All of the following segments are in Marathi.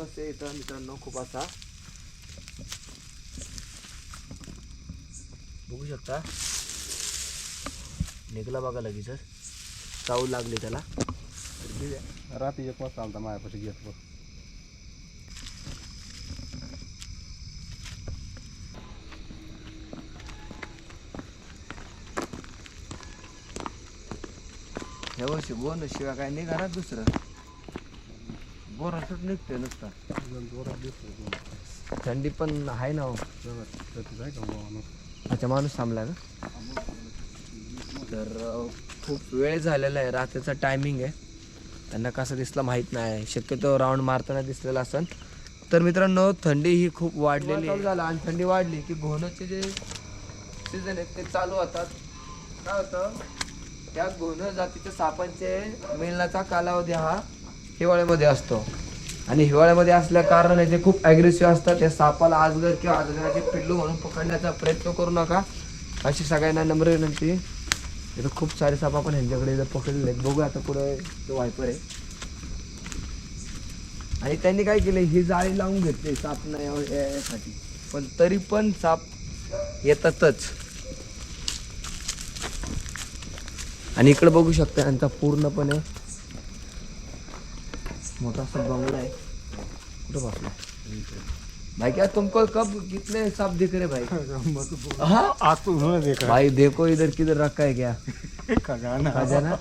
असते इथं मित्रांनो खूप असा बघू शकता. निघला बघा लगेचच चावू लागली त्याला. रात्री एक वाजता आलता माझ्यापाशी घेत बघ ह्या वर्षी गोन शिवाय काय निघाला दुसरं. गोरासच निघते नुसता. दिसतो थंडी पण आहे ना हो. का अच्छा माणूस थांबला का? तर अं, खूप वेळ झालेला आहे. रात्रीचा टायमिंग आहे. त्यांना कसं दिसलं माहीत नाही. शक्यतो राऊंड मारताना दिसलेला असेल तर मित्रांनो थंडी ही खूप वाढलेली आहे. झालं आणि थंडी वाढली की घोणचे जे सीझन आहेत ते चालू होतात. काय होतं? त्या घोण जातीच्या सापांचे मिळण्याचा कालावधी हा हिवाळ्यामध्ये असतो. आणि हिवाळ्यामध्ये असल्या कारणाने ते खूप ॲग्रेसिव्ह असतात त्या सापाला आजगर किंवा आजगराचे पिल्लू म्हणून पकडण्याचा प्रयत्न करू नका. अशी सगळ्यांना नम्र विनंती. इथं खूप सारे साप आपण ह्यांच्याकडे इथं पकडलेले आहेत. बघू आता पुढे तो वायपर आहे. आणि त्यांनी काय केलं ही जाळी लावून घेतली साप नाही यासाठी पण तरी पण साप येतातच. आणि इकडे बघू शकता यांचा पूर्णपणे मोठा सा बंगला आहे कुठं बसला भाई क्या तुमको कब कितने सांप दिख रहे भाई? हाँ? आज तू उन्होंने देखा। भाई देखो इधर किधर रखा है क्या? खजाना। खजाना?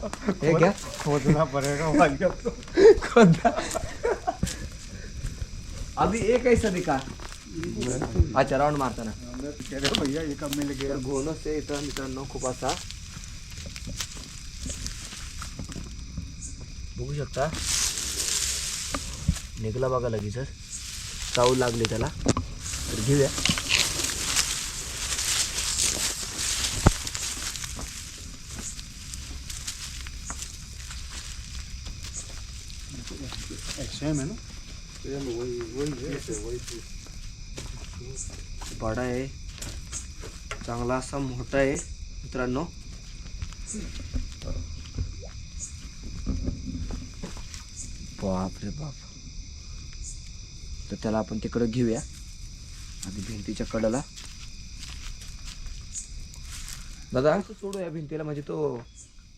ये क्या? खोदना पड़ेगा भाई अब तो। खोदा अभी एक कैसा दिखा। अच्छा राऊंड मारताना भैया ये कब मिल गया? तर घोण से इथं मित्रांनो खूप असा बघू शकता निघला बघा लगेचच. चावू लागली त्याला. तर घेऊया. ना बडा आहे. चांगला असा मोठा आहे मित्रांनो. बाप रे बाप. तर त्याला आपण तिकडं घेऊया. आधी भिंतीच्या कडेला. दादा असं सोडू या भिंतीला म्हणजे तो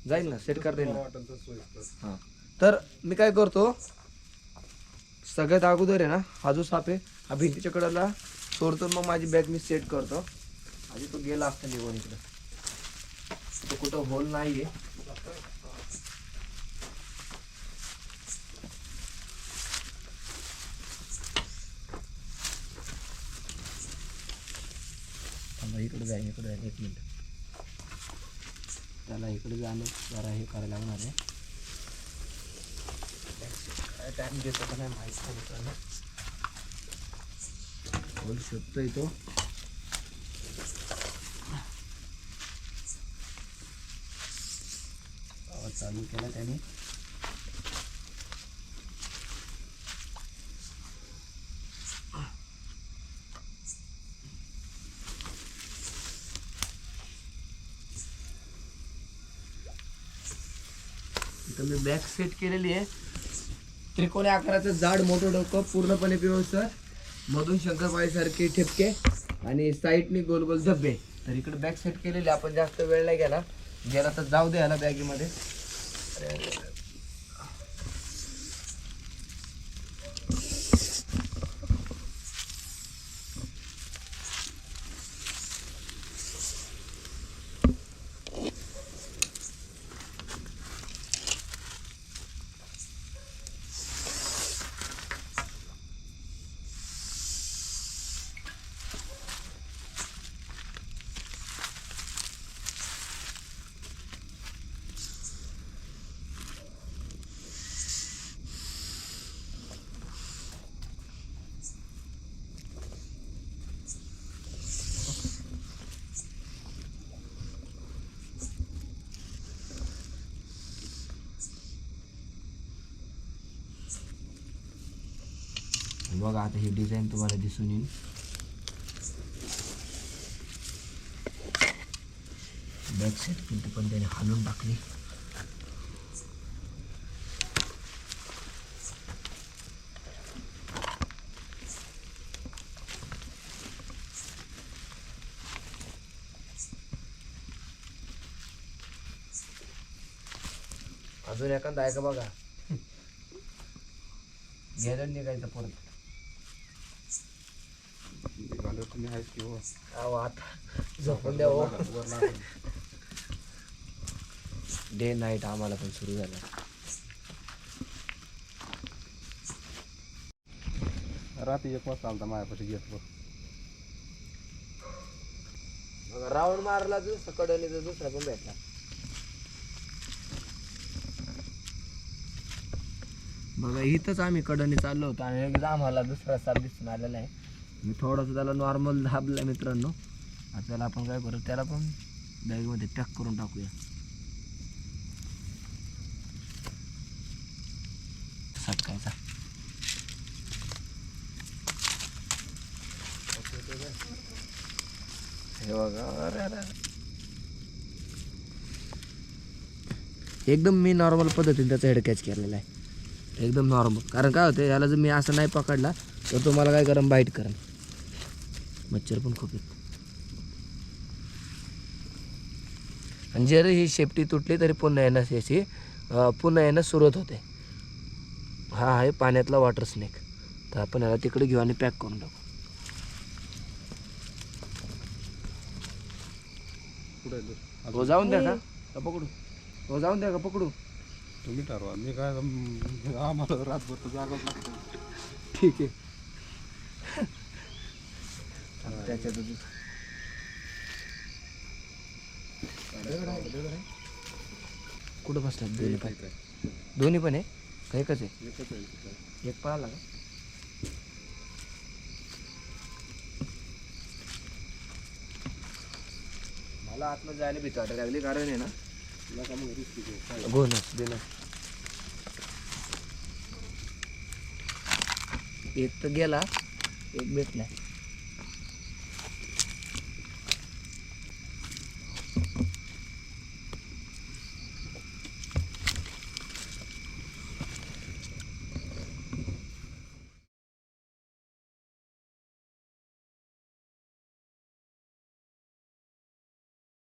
जाईल ना सेट करता येईल ना. हां. तर मी काय करतो सगळ्यात अगोदर आहे ना हा जो साप आहे हा भिंतीच्या कडेला सोडतो मग माझी बॅग मी सेट करतो. आधी तो गेला असता निघून इकडे. तो कुठं होल नाही आहे थांबा, इकडे जाईन इकडे जाईन एक मिनिट. त्याला इकडे जाणं जरा हे करायला लागणार आहे. काय टाइम देतो का नाही माहीत नाही मित्रांनो. होल शोधतोय तो. आवाज चालू केला त्याने. इथं मी बॅक सेट केलेली आहे. त्रिकोणी आकाराचं जाड मोठं डोकं पूर्णपणे पिवळसर मधून शंकरपाळीसारखे ठिपके आणि साईडनी गोल गोल धब्बे. तर इकडे बॅक सेट केलेले आपण जास्त वेळ नाही गेला गेला तर जाऊ दे ह्याला बॅगीमध्ये बघा आता ही डिझाईन तुम्हाला दिसून येईल. बॅक साईड किंतु पण त्याने हालून टाकली. अजून एखादा आहे का बघा? घ्यायला निघायचं परत. तुम्ही हो? अहो आता झोपून द्या हो. डे नाईट आम्हाला पण सुरू झालं. रात्री एक वाजता आलता माझ्यापाशी मग राऊंड मारला दुसरा कडणीचा दुसरा पण भेटला. बघा इथंच आम्ही कडणी चाललो होतो आणि एकदा आम्हाला दुसरा साप दिसून आलेला आहे. मी थोडंसं त्याला नॉर्मल दाबला मित्रांनो. आता त्याला आपण काय करू त्याला पण बॅगमध्ये पॅक करून टाकूया. सटकायचा. हे बघा अरे अरे एकदम मी नॉर्मल पद्धतीने त्याचा हेड कॅच केलेला आहे. एकदम नॉर्मल कारण काय होतं याला जर मी असं नाही पकडला तर तुम्हाला काय करम बाईट करेन मच्छर पण खूप आहेत. आणि जरी ही शेपटी तुटली तरी पुन्हा येणं याची पुन्हा येणं सुरुवात होते. हा आहे पाण्यातला वॉटर स्नेक तर आपण याला तिकडे घेऊ आणि पॅक करून टाकू? हो जाऊन द्या का? का पकडू. हो जाऊन द्या का? पकडू. तुम्ही ठरवा. मी काय आम्हाला रातभर तर जागाच लागतो. ठीक आहे. त्याच्यात कुठं बसतात दोन्ही पण. दोन्ही पण आहे? का एकच आहे. एक पळाला का? मला आतमध्ये जायला भीती वाटायला लागली कारण आहे ना? हो एक तर गेला एक भेटलाय